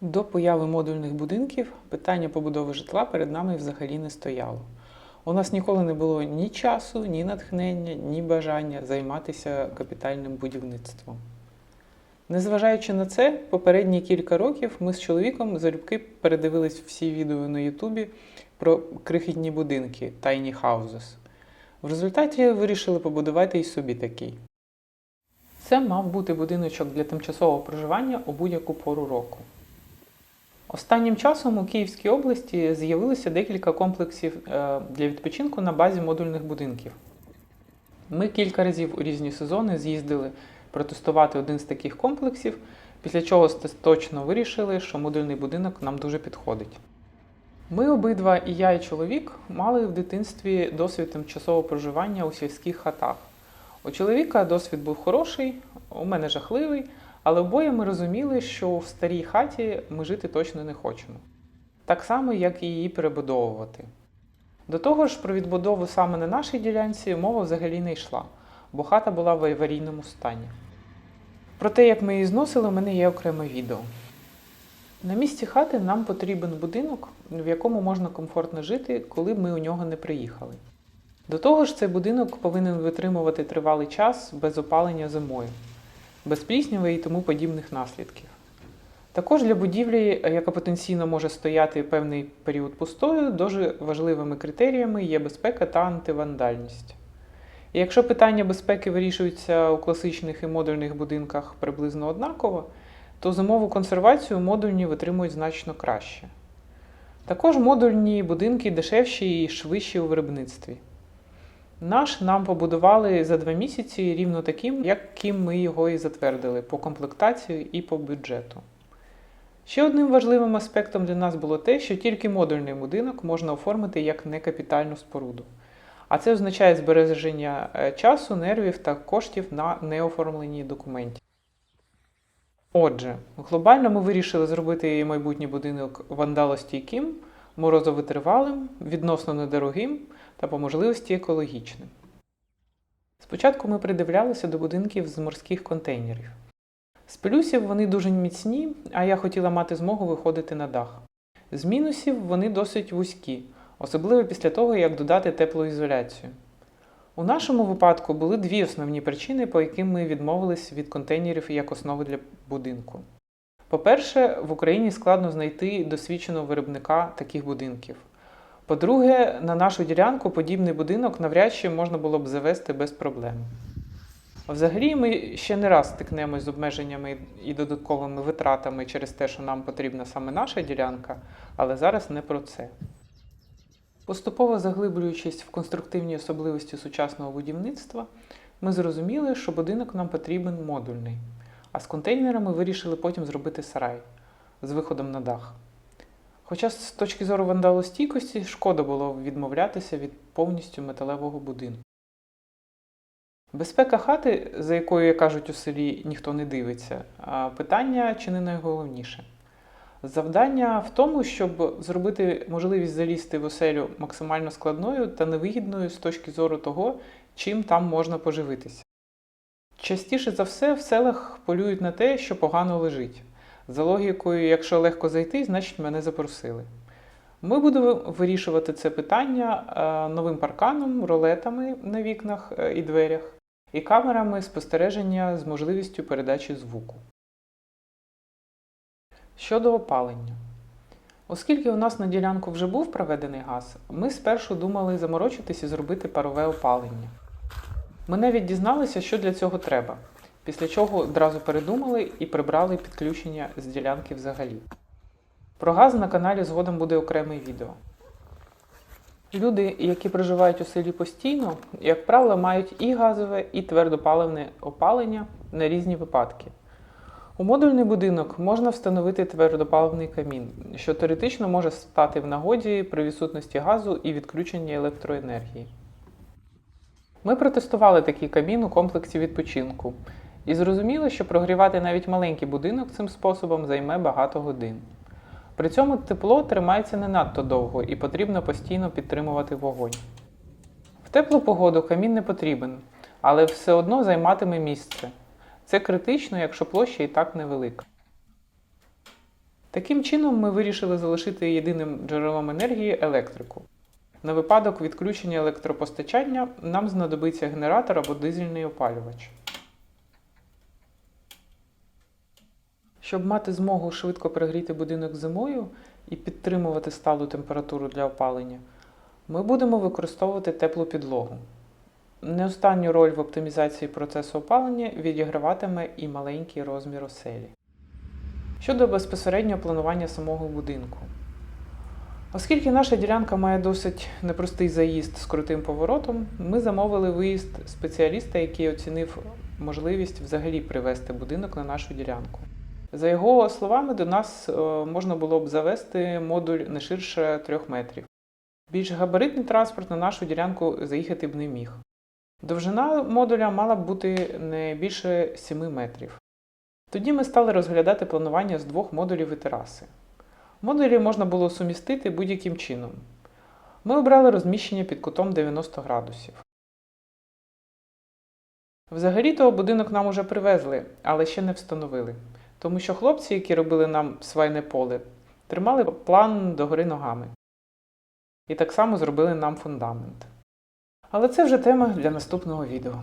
До появи модульних будинків питання побудови житла перед нами взагалі не стояло. У нас ніколи не було ні часу, ні натхнення, ні бажання займатися капітальним будівництвом. Незважаючи на це, попередні кілька років ми з чоловіком залюбки передивились всі відео на Ютубі про крихітні будинки Tiny Houses. В результаті вирішили побудувати і собі такий. Це мав бути будиночок для тимчасового проживання у будь-яку пору року. Останнім часом у Київській області з'явилося декілька комплексів е, для відпочинку на базі модульних будинків. Ми кілька разів у різні сезони з'їздили протестувати один з таких комплексів, після чого точно вирішили, що модульний будинок нам дуже підходить. Ми обидва, і я, і чоловік, мали в дитинстві досвід тимчасового проживання у сільських хатах. У чоловіка досвід був хороший, у мене жахливий, але обоє ми розуміли, що в старій хаті ми жити точно не хочемо. Так само, як і її перебудовувати. До того ж, про відбудову саме на нашій ділянці мова взагалі не йшла, бо хата була в аварійному стані. Про те, як ми її зносили, у мене є окреме відео. На місці хати нам потрібен будинок, в якому можна комфортно жити, коли б ми у нього не приїхали. До того ж, цей будинок повинен витримувати тривалий час без опалення зимою, без плісняви і тому подібних наслідків. Також для будівлі, яка потенційно може стояти певний період пустою, дуже важливими критеріями є безпека та антивандальність. І якщо питання безпеки вирішується у класичних і модульних будинках приблизно однаково, то зимову консервацію модульні витримують значно краще. Також модульні будинки дешевші і швидші у виробництві. Наш нам побудували за два місяці рівно таким, яким ми його і затвердили по комплектації і по бюджету. Ще одним важливим аспектом для нас було те, що тільки модульний будинок можна оформити як некапітальну споруду. А це означає збереження е, часу, нервів та коштів на неоформленні документів. Отже, глобально ми вирішили зробити майбутній будинок вандалостійким, морозовитривалим, відносно недорогим та по можливості екологічним. Спочатку ми придивлялися до будинків з морських контейнерів. З плюсів вони дуже міцні, а я хотіла мати змогу виходити на дах. З мінусів вони досить вузькі, особливо після того, як додати теплоізоляцію. У нашому випадку були дві основні причини, по яким ми відмовились від контейнерів як основи для будинку. По-перше, в Україні складно знайти досвідченого виробника таких будинків. По-друге, на нашу ділянку подібний будинок навряд чи можна було б завести без проблем. Взагалі, ми ще не раз стикнемось з обмеженнями і додатковими витратами через те, що нам потрібна саме наша ділянка, але зараз не про це. Поступово заглиблюючись в конструктивні особливості сучасного будівництва, ми зрозуміли, що будинок нам потрібен модульний, а з контейнерами вирішили потім зробити сарай з виходом на дах. Хоча з точки зору вандалостійкості шкода було відмовлятися від повністю металевого будинку. Безпека хати, за якою, як кажуть у селі, ніхто не дивиться, а питання чи не найголовніше. Завдання в тому, щоб зробити можливість залізти в оселю максимально складною та невигідною з точки зору того, чим там можна поживитися. Частіше за все в селах полюють на те, що погано лежить. За логікою, якщо легко зайти, значить мене запросили. Ми будемо вирішувати це питання е, новим парканом, ролетами на вікнах е, і дверях і камерами спостереження з можливістю передачі звуку. Щодо опалення. Оскільки у нас на ділянку вже був проведений газ, ми спершу думали заморочитись і зробити парове опалення. Ми навіть дізналися, що для цього треба, після чого одразу передумали і прибрали підключення з ділянки взагалі. Про газ на каналі згодом буде окреме відео. Люди, які проживають у селі постійно, як правило, мають і газове, і твердопаливне опалення на різні випадки. У модульний будинок можна встановити твердопаливний камін, що теоретично може стати в нагоді при відсутності газу і відключенні електроенергії. Ми протестували такий камін у комплексі відпочинку і зрозуміли, що прогрівати навіть маленький будинок цим способом займе багато годин. При цьому тепло тримається не надто довго і потрібно постійно підтримувати вогонь. В теплу погоду камін не потрібен, але все одно займатиме місце. Це критично, якщо площа і так невелика. Таким чином, ми вирішили залишити єдиним джерелом енергії електрику. На випадок відключення електропостачання нам знадобиться генератор або дизельний опалювач. Щоб мати змогу швидко перегріти будинок зимою і підтримувати сталу температуру для опалення, ми будемо використовувати теплу підлогу. Не останню роль в оптимізації процесу опалення відіграватиме і маленький розмір оселі. Щодо безпосереднього планування самого будинку. Оскільки наша ділянка має досить непростий заїзд з крутим поворотом, ми замовили виїзд спеціаліста, який оцінив можливість взагалі привести будинок на нашу ділянку. За його словами, до нас е, можна було б завести модуль не ширше 3 метрів. Більш габаритний транспорт на нашу ділянку заїхати б не міг. Довжина модуля мала б бути не більше 7 метрів. Тоді ми стали розглядати планування з двох модулів і тераси. Модулі можна було сумістити будь-яким чином. Ми обрали розміщення під кутом 90 градусів. Взагалі-то будинок нам уже привезли, але ще не встановили. Тому що хлопці, які робили нам свайне поле, тримали план догори ногами. І так само зробили нам фундамент. Але це вже тема для наступного відео.